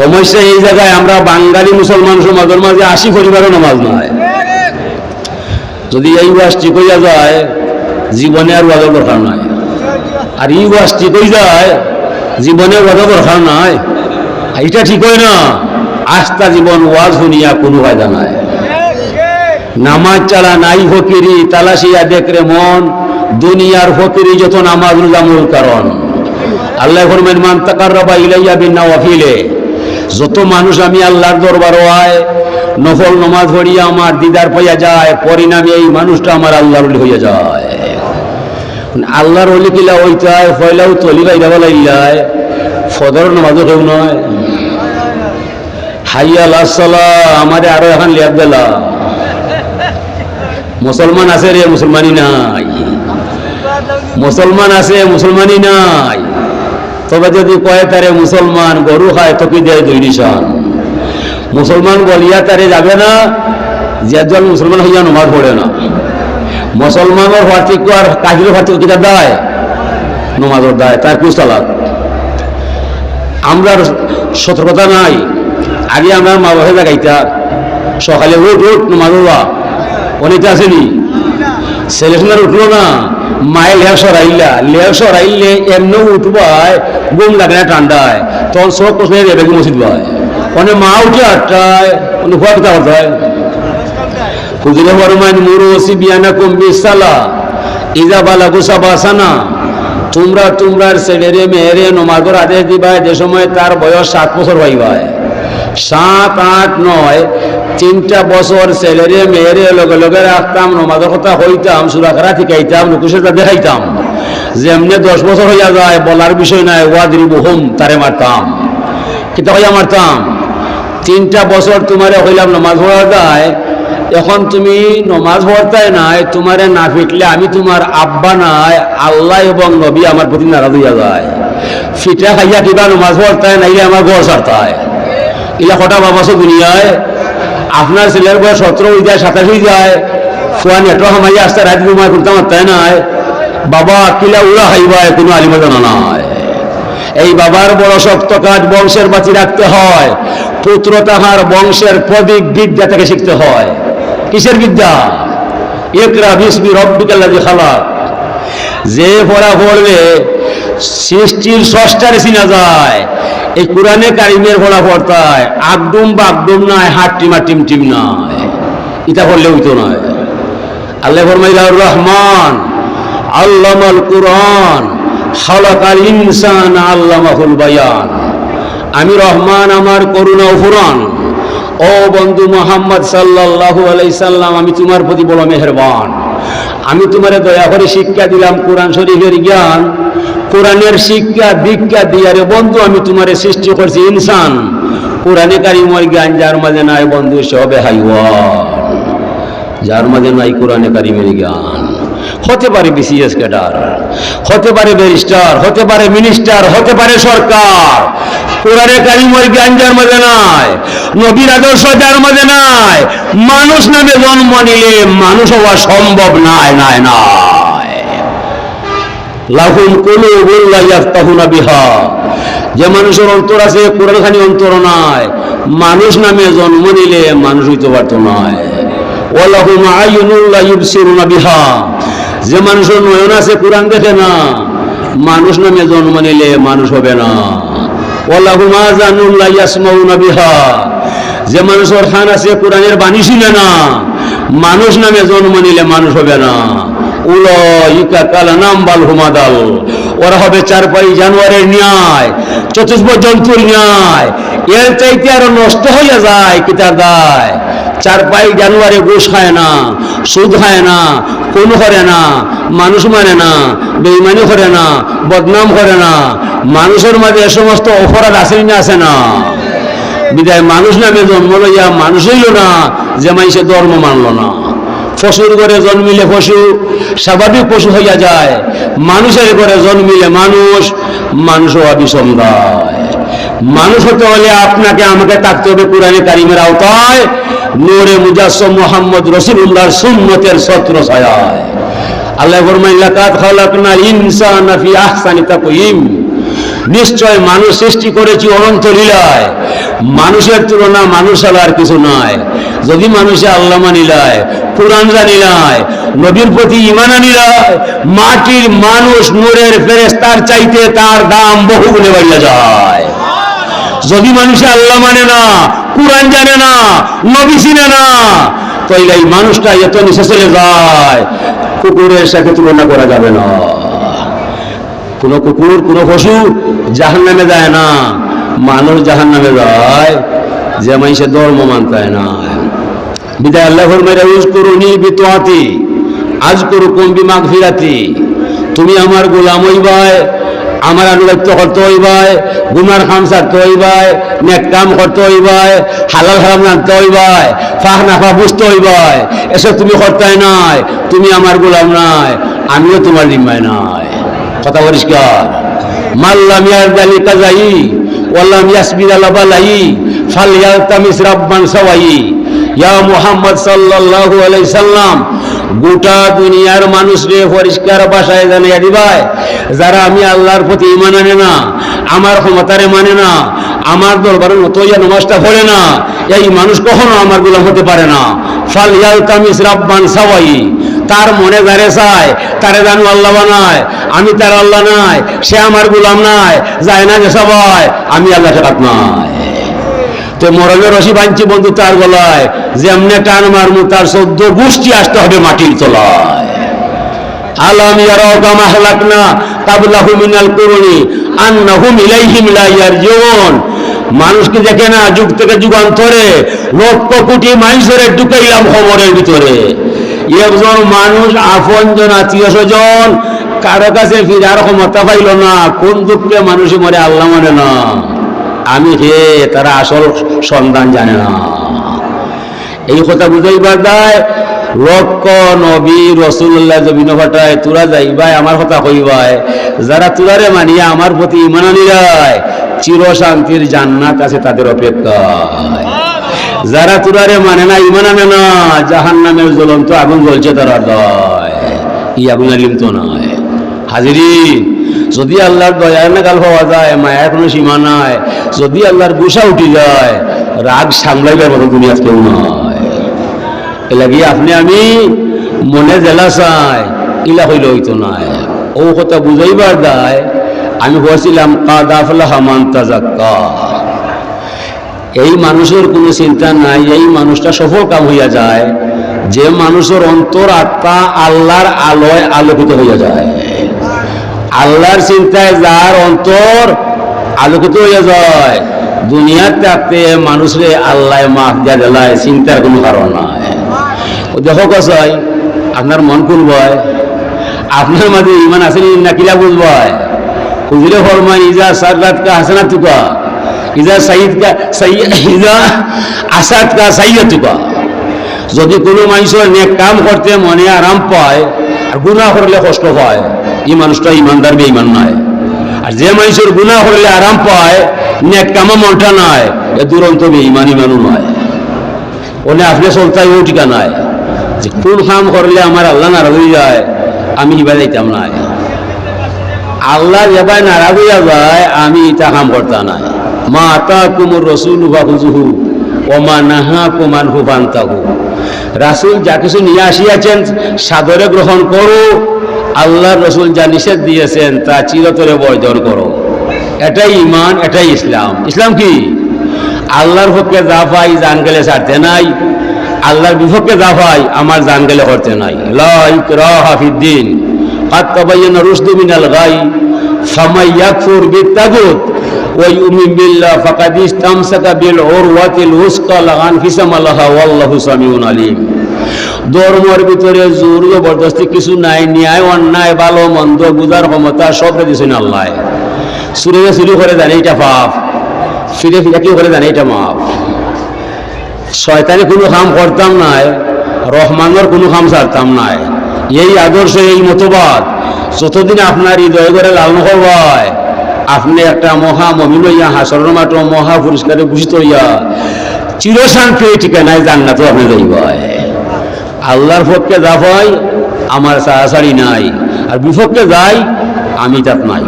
সমস্যা এই জায়গায় আমরা বাঙালি মুসলমান সমাজের মাঝে আশি পরিবারও নামাজ নয়। যদি এই ওয়াজ ঠিক হইয়া যায়, জীবনে আর ওয়াজের দরকার নাই। আর এই ওয়াজ ঠিক হয়ে যায়, জীবনে ওয়াজের দরকার নাই। এটা ঠিক হয় না, আস্থা জীবন ওয়াজ শুনিয়া কোনো ফায়দা নাই। নামাজ চালা নাই ফকিরি, তালাশিয়া দেখরে মন, দুনিয়ার ফকিরি যত নামাজ রোজামুল কারণ। আল্লাহ ফরমেন মান তাকাররাবা ইলাইয়া বিন নওয়াফিলে। যত মানুষ আমি আল্লাহর দরবার হয় নফল নমাজ পড়িয়া আমার দিদার পাইয়া যায়, পরিণামে এই মানুষটা আমার আল্লাহর হইয়া যায়। আল্লাহর অলি কিলা হইতায়, ফয়লাও তলি বাইরা বলাইলায় ফদর নামাজও কেউ নয়। হাইয়া লাসলা আমারে আরও এখন লিয়াব দিলা। মুসলমান আছে রে মুসলমানি নাই। মুসলমান আছে মুসলমানি নাই। তবে যদি কয় তারে মুসলমান, গরু খায় তো কি দেয় দুই নিশান। মুসলমান বলিয়া তারে যাবে না যে একজন মুসলমান হইয়া নমাজ পড়ে না। মুসলমানের পার্থক্য আর কাহিরের পার্থক্য কিতাব দেয় নমাজের দেয়, তার কুচ তালাক আমরা সতর্কতা নাই। আগে আমরা মা বাবা দেখাইতা সকালে উঠ উঠ, নমাজ অনেকটা আসেনি ছেলেখানার উঠল না। মায়ে লেয়া সরাইলা লেয়া সরাইলে এমনি উঠবায় গুম লাগে না ঠান্ডায়। তখন সব প্রশ্ন রেবে মসজিদ ভাই অনেক মা উঠে আটটায় অনেক ভয় কথা হয় হুজুরে ফরমান মুরু সিবিয়ানা কুম্বি সালা, ইজা বালা গুসা বাসানা। তোমরা তোমরার ছেলেরে, মেয়েরে নমাজের আদেশ দিবাই যে সময় তার বয়স সাত বছর হইবায়। সাত, আট, নয় তিনটা বছর ছেলেরে, মেয়েরে, লগে লগে রাখতাম, নমাজের কথা হইতাম সুরাখারা শিখাইতাম নুকুশেটা দেখাইতাম। যেমনি দশ বছর হইয়া যায়, বলার বিষয় নাই, ওয়াদির বহুম, তারে মারতাম। কিন্তু হইয়া মারতাম? তিনটা বছর তোমারে হইলাম নমাজ পড়া যায়, এখন তুমি নমাজ পড়তাই নাই, তোমারে না ফিটলে আমি তোমার আব্বা নাই, আল্লাহ এবং নবী আমার প্রতি নারাজ হইয়া যায়। ফিটা খাইয়া কিবা নমাজ পড়তায় নাইলে আমার ঘর সারতায় ইলা কটা বাবাসো দুনিয়ায়? আপনার ছেলের বয়স সতেরো হয়ে যায়, সাতাশ হয়ে যায়। ফুয়া নেটো হামাইয়া আসতে রাত ঘুমায় করতে তাই নাই। বাবা, কিলা উড়া খাইবায় কোনো আলিমা জানা নাই। এই বাবার বড় শক্ত কাজ বংশের বাঁচি রাখতে হয়। পুত্র তাহার বংশের প্রদীপ বিদ্যা থেকে শিখতে হয়। কিসের বিদ্যা? একরা বিসমি রব্বিকাল্লাজি খালাক। যে পড়া পড়বে সৃষ্টির ষষ্ঠারে চিনা যায়। এই কোরআনে কারিমের পড়া পড়তায় আগডুম বা আগডুম নাই হাট টিমা টিম টিম নাই। এটা পড়লে হইতো নয়। আল্লাহ ফরমাইলার রহমান, আল্লামাল কোরআন, খালাকাল ইনসান আল্লামাহুল বায়ান। আমি রহমান, আমার করুণা ফুরান ও বন্ধু মোহাম্মদ সাল্লাল্লাহু আলাই সাল্লাম, আমি তোমার প্রতি বড় মেহরবান। আমি তোমারে দয়া করে শিক্ষা দিলাম কোরআন শরীফের জ্ঞান। কোরআনের শিক্ষা, দীক্ষা দিয়ারে বন্ধু আমি তোমারে সৃষ্টি করছি ইনসান। কোরআনে কারিমর জ্ঞান যার মাঝে নাই বন্ধু, সবে হাইওয়ান। যার মাঝে নাই কোরআনে কারিমের জ্ঞান। হতে পারে বিসিএস ক্যাডার, হতে পারে ব্যারিস্টার, হতে পারে মিনিস্টার, হতে পারে সরকার। কোরআনে কারিমের জ্ঞান যার মাঝে নাই, নবীর আদর্শ যার মাঝে নাই, মানুষ নামে জন্ম নিলে মানুষ হওয়া সম্ভব নাই নাই নাই। লাহুল কুলুবুল লা ইয়াফতাহুনা যে মানুষের অন্তর আছে কোরআন খানি অন্তর নাই, মানুষ নামে জন্ম নিলে মানুষ হইতে পারত নয় ওয়ালাহুম আয়ুনুল লা ইবসিরুনা বিহা। যে মানুষের নয়ন আছে, কোরআন দেখে না, মানুষ নামে জন্ম নিলে মানুষ হবে না। ওয়ালাহুম আযানুল লা ইয়াসমাউনা বিহা। যে মানুষের খান আছে, কোরআনের বাণী শুনে না। মানুষ নামে জন্ম নিলে মানুষ হবে না। উলো ইকা কালা নাম বাল হুমাদাল। ওরা হবে চারপাই জানুয়ারের ন্যায়, চতুষ্প জন্তুর ন্যায়। এর চাইতে আরও নষ্ট হইয়া যায় কিতার দায়। চারপাই জানুয়ারে ঘুষ খায় না, সুদ খায় না কোন করে না, মানুষ মানে না বেইমানি করে না, বদনাম করে না, মানুষের মাঝে এ সমস্ত অপরাধ আসেনি না আসে না। বিদায়, মানুষ নামে জন্ম লইয়া মানুষ হইল না, যে মাইসে ধর্ম মানল না। পশুর ঘরে জন্মিলে পশু স্বাভাবিক পশু হইয়া যায়। মানুষের ঘরে জন্মিলে মানুষ মানুষ হওয়া মানুষ হতে হলে আপনাকে আমাকে থাকতে হবে কোরআনে কারিমের আওতায়। নূরে মুজাসম মোহাম্মদ রসুল্লাহর সুন্নতের ছত্র ছায়ায়। আল্লাহ ফরমাইন লাকাত খালাকনা ইনসানা ফি আহসানি তাকওয়িম। নিশ্চয় মানুষ সৃষ্টি করেছি অনন্ত লীলায়। মানুষের তুলনা মানুষ আর কিছু নয় যদি মানুষে আল্লাহ মানিলায় কোরআন জানিলায় নবীর প্রতি ইমান আনিলায় মাটির মানুষ নূরের ফেরেস্তার চাইতে তার দাম বহু গুণে বাড়িয়ে যায়। যদি মানুষে আল্লাহ মানে না কোরআন জানে না, নবী চিনে না। তাইলে এই মানুষটা এত নিচে চলে যায়, কুকুরের সাথে তুলনা করা যাবে না। কোন কুকুর, কোন পশু জাহান নামে যায় না। মানুষ জাহান নামে যায়, যে মানুষের ধর্ম মানতায় না। বিদায় আল্লাহ ফরমাইরা ইউজ করুনি বিতোয়াতি আজ করু কম্বি মাগ ফিরাতি তুমি আমার গোলাম হইবাই আমার আনুগত্য করতে হইবাই গুনার খাম ছাড়তে হইবাই নেক কাম করতে হইবাই হালাল হারাম জানতে হইবাই ফাহ নাফা বুঝতে হইবাই এসব তুমি করতে নাই, তুমি আমার গোলাম নাই, আমিও তোমার জিম্মায় নাই। কথা পরিষ্কার? মাল্লাম ইয়ারদালি কাজাই ওয়াল্লাম ইয়াসবির আলাবালাই ফাল ইয়ালতামিস রাব্বান সাওয়াই। ইয়া মুহাম্মদ সাল্লাল্লাহু আলাইহি সাল্লাম গোটা দুনিয়ার মানুষ রে পরিষ্কার ভাষায় জানিয়ে দিবাই। যারা আমি আল্লাহর প্রতি ইমান আনে না, আমার ক্ষমতারে মানে না, আমার দরবারে নতইয়া নমাজটা পড়ে না, এই মানুষ কখনো আমার গোলাম হতে পারে না। ফাল ইয়ালতামিস রাব্বান সাওয়াই, তার মনে যারে চায়, তারে জানু আল্লাহ বানায়, আমি তার আল্লাহ নাই, সে আমার গোলাম নাই, যায় না যে সবাই, আমি আল্লাহ ঠেকাত নাই। তো মরমের রশি বাঞ্চি বন্ধু তার গলায়। যেমনে টান মারমু, তার চোদ্দ গোষ্ঠী আসতে হবে মাটির তলায়। মানুষকে দেখে না, যুগ থেকে যুগান্তরে লক্ষ কোটি মানুষের ঢুকাইলাম খবরের ভিতরে। একজন মানুষ আপন জন আত্মীয় স্বজন, কারও কাছে ফিরার ক্ষমতা পাইল না, কোন দুঃখে মানুষ মরে আল্লাহ মানে না। আমি হে তারা আসল সন্ধান জানে না। এই কথা বুঝাইবার দায়, লক্ষ নবী রসুল্লাহ জমিন ফাটায়, তোরা যাইবাই আমার কথা কইবাই যারা তোরারে মানিয়া আমার প্রতি ইমান আনিরায় চির শান্তির জান্নাত আছে তাদের অপেক্ষায়। যারা তোরারে মানে না ইমান আনে না জাহান নামের জ্বলন্ত আগুন জ্বলছে তারা দয়। ই আগুন আলিম তো নয়। হাজিরি। যদি আল্লাহর দয়ার নাগাল পাওয়া যায়, মায়ার কোনো সীমা নাই, যদি আল্লাহর গুসা উঠি যায়, রাগ সামলাইবার মতো দুনিয়াত কেউ নয় আপনি আমি মনে জেলা চাই ইলা হইল হইতো নাই। ও কথা বুঝাইবার দায়, আমি বলছিলাম কাদাফলা হামান এই মানুষের কোনো চিন্তা নাই, এই মানুষটা সফল কাম হইয়া যায়। যে মানুষের অন্তর আত্মা আল্লাহর আলোয় আলোকিত হইয়া যায়। আল্লাহর চিন্তায় যার অন্তর আলোকিত হইয়া যায়, দুনিয়ার থাকতে মানুষরে আল্লাহ মাফ দিয়া দিলায়, চিন্তার কোনো কারণ নাই। দেখো কসাই, আপনার মন খুলবয় আপনার মাঝে ইমান আছে নি কিলা বুঝবয় হুজুরে ফরমান ইজা সাররাত কা হাসানা তুকা ইজা সাইদ কা ইজা আসাদ কা সাইয়া তুকা যদি কোনো মানুষের নেক কাম করতে মনে আরাম পায় আর গুনাহ করলে কষ্ট পায়। এই মানুষটা ইমানদার বেঈমান নয় আর যে মানুষের গুনাহ করলে আরাম পায়, নেক কামা মনটা নয় এ দুরন্ত বেঈমান ইমানও নয় ওনে আপনি চলতাই ও নাই। যে কোন কাম করলে আমার আল্লাহ নারাজ হয়ে যায়, আমি ইবা যাইতাম নাই। আল্লাহ এবার নারাজ হইয়া যায়, আমি এটা কাম করতাম নাই। মা আতা কুমুর রসুল বা হুজুহু ও মা নাহা কুমান হুবান্তাহু রাসুল যা কিছু নিয়ে আসিয়াছেন সাদরে গ্রহণ করো আল্লাহ রসুল যা নিষেধ দিয়েছেন তা চিরতরে বর্জন করো এটাই ইমান এটাই ইসলাম ইসলাম কি আল্লাহর পক্ষে যা পাই জান গেলে ছাড়তে নাই আল্লাহর বিপক্ষে যা পাই আমার জান গেলে করতে নাই লাফিদ্দিন قد تبين الرشد من الغي فمن يكفر بالتاغوت ويؤمن بالله فقد استمسك بالعروة الوثقى لا انفصام لها والله سميع عليم ধর্মের ভিতরে জোর জবরদস্তি কিছু নাই ন্যায় অন্যায় ভালো মন্দ বুঝার ক্ষমতা সব দিয়েছেন আল্লাহ সুরে চুরি করে জানে এটা পাপ ফিরে ফিরে কি করে জানে এটা মাপ শয়তানি কোনো কাম করতাম নাই রহমানের কোনো কাম ছাড়তাম নাই এই আদর্শ এই মতবাদ যতদিন আপনার হৃদয় করে লালন করবায় আপনি একটা মহা মমিন হইয়া, হাসরের মাত্র মহা পুরস্কারে ভূষিত হইয়া, চিরশান্তি ওই ঠিকানায় জান্নাতে আপনি যাইব। আল্লাহর পক্ষে যা হয়, আমার সারাসারি নাই। আর বিপক্ষে যাই, আমি তাত নাই।